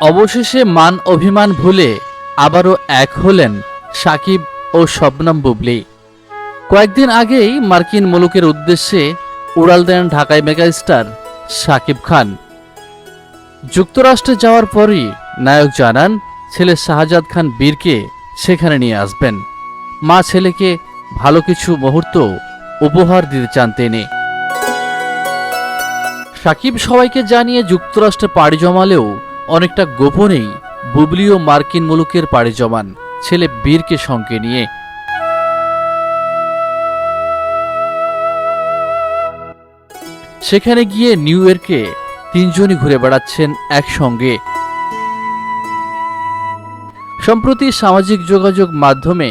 অবশেষে মান অভিমান ভুলে আবারও এক হলেন সাকিব ও শবনম বুবলি। কয়েকদিন আগেই মার্কিন মুলুকের উদ্দেশ্যে উড়াল দেন ঢাকায় মেগাস্টার সাকিব খান। যুক্তরাষ্ট্রে যাওয়ার পরই নায়ক জানান, ছেলে শাহজাদ খান বীরকে সেখানে নিয়ে আসবেন। মা ছেলেকে ভালো কিছু মুহূর্ত উপহার দিতে চান তিনি। সাকিব সবাইকে জানিয়ে যুক্তরাষ্ট্রে পাড়ি জমালেও অনেকটা গোপনেই বুবলি ও মার্কিন মুলুকের পাড়ি জমান ছেলে বীরকে সঙ্গে নিয়ে। সেখানে গিয়ে নিউ ইয়র্কে তিনজনই ঘুরে বেড়াচ্ছেন একসঙ্গে। সম্প্রতি সামাজিক যোগাযোগ মাধ্যমে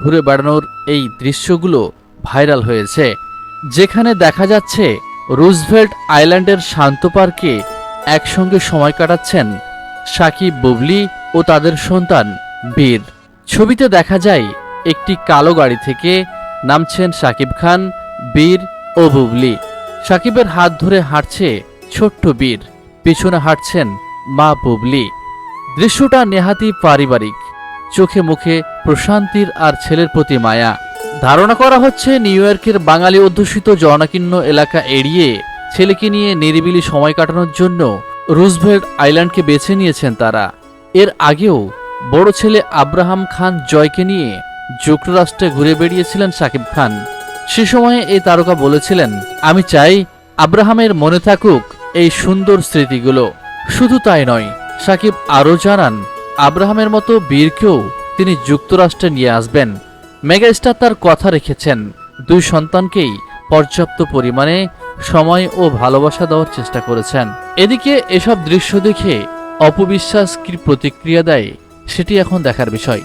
ঘুরে বেড়ানোর এই দৃশ্যগুলো ভাইরাল হয়েছে, যেখানে দেখা যাচ্ছে রুজভেল্ট আইল্যান্ডের শান্ত পার্কে একসঙ্গে সময় কাটাচ্ছেন সাকিব, বুবলি ও তাদের সন্তান বীর। ছবিতে দেখা যায়, একটি কালো গাড়ি থেকে নামছেন সাকিব খান, বীর ও বুবলি। সাকিবের হাত ধরে হাঁটছে ছোট্ট বীর। পিছনে হাঁটছেন মা বুবলি। দৃশ্যটা নেহাতি পারিবারিক। চোখে মুখে প্রশান্তির আর ছেলের প্রতি মায়া। ধারণা করা হচ্ছে, নিউ ইয়র্কের বাঙালি অধ্যুষিত জনাকীর্ণ এলাকা এড়িয়ে ছেলেকে নিয়ে নিরিবিলি সময় কাটানোর জন্য রুজভেল্ট আইল্যান্ডকে বেছে নিয়েছেন তারা। এর আগেও বড় ছেলে আব্রাহাম খান জয়কে নিয়ে যুক্তরাষ্ট্রে ঘুরে বেড়িয়েছিলেন সাকিব খান। সে সময়ে এই তারকা বলেছিলেন, আমি চাই আব্রাহামের মনে থাকুক এই সুন্দর স্মৃতিগুলো। শুধু তাই নয়, সাকিব আরও জানান, আব্রাহামের মতো বীরকেও তিনি যুক্তরাষ্ট্রে নিয়ে আসবেন। মেগাস্টার তার কথা রেখেছেন, দুই সন্তানকেই পর্যাপ্ত পরিমাণে সময় ও ভালোবাসা দেওয়ার চেষ্টা করেছেন। এদিকে এসব দৃশ্য দেখে অপবিশ্বাস কি প্রতিক্রিয়া দেয়, সেটি এখন দেখার বিষয়।